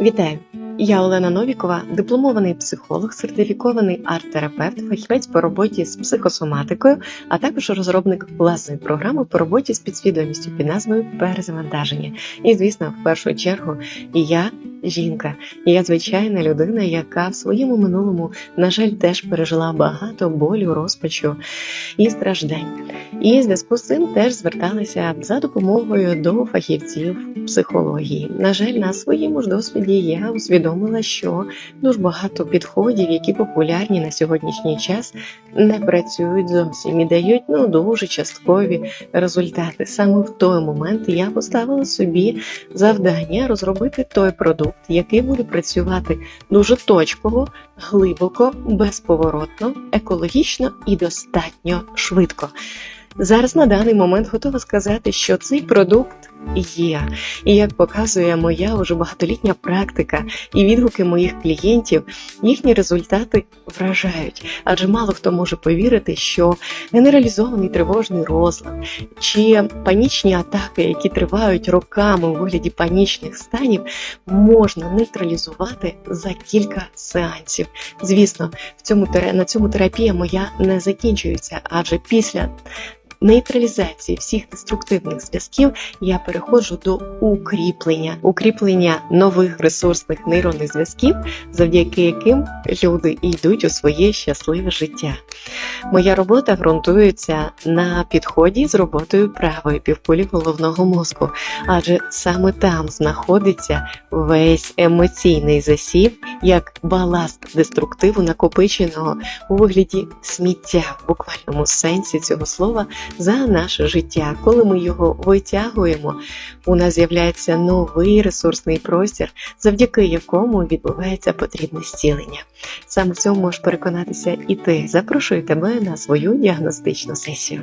Вітаю! Я Олена Новікова, дипломований психолог, сертифікований арт-терапевт, фахівець по роботі з психосоматикою, а також розробник власної програми по роботі з підсвідомістю під назвою Перезавантаження. І, звісно, в першу чергу, я жінка, я звичайна людина, яка в своєму минулому, на жаль, теж пережила багато болю, розпачу і страждань. І в зв'язку з цим теж зверталася за допомогою до фахівців психології. На жаль, на своєму ж досвіді я усвідомила, що дуже багато підходів, які популярні на сьогоднішній час, не працюють зовсім і дають ну дуже часткові результати. Саме в той момент я поставила собі завдання розробити той продукт, який буде працювати дуже точково, глибоко, безповоротно, екологічно і достатньо швидко. Зараз на даний момент готова сказати, що цей продукт є. І як показує моя вже багатолітня практика і відгуки моїх клієнтів, їхні результати вражають. Адже мало хто може повірити, що генералізований тривожний розлад чи панічні атаки, які тривають роками у вигляді панічних станів, можна нейтралізувати за кілька сеансів. Звісно, в цьому на цьому терапія моя не закінчується, адже після нейтралізації всіх деструктивних зв'язків я переходжу до укріплення, укріплення нових ресурсних нейронних зв'язків, завдяки яким люди йдуть у своє щасливе життя. Моя робота ґрунтується на підході з роботою правої півкулі головного мозку, адже саме там знаходиться весь емоційний засіб як баласт деструктиву, накопиченого у вигляді сміття в буквальному сенсі цього слова за наше життя. Коли ми його витягуємо, у нас з'являється новий ресурсний простір, завдяки якому відбувається потрібне зцілення. Саме в цьому можеш переконатися і ти. Запрошую тебе на свою діагностичну сесію.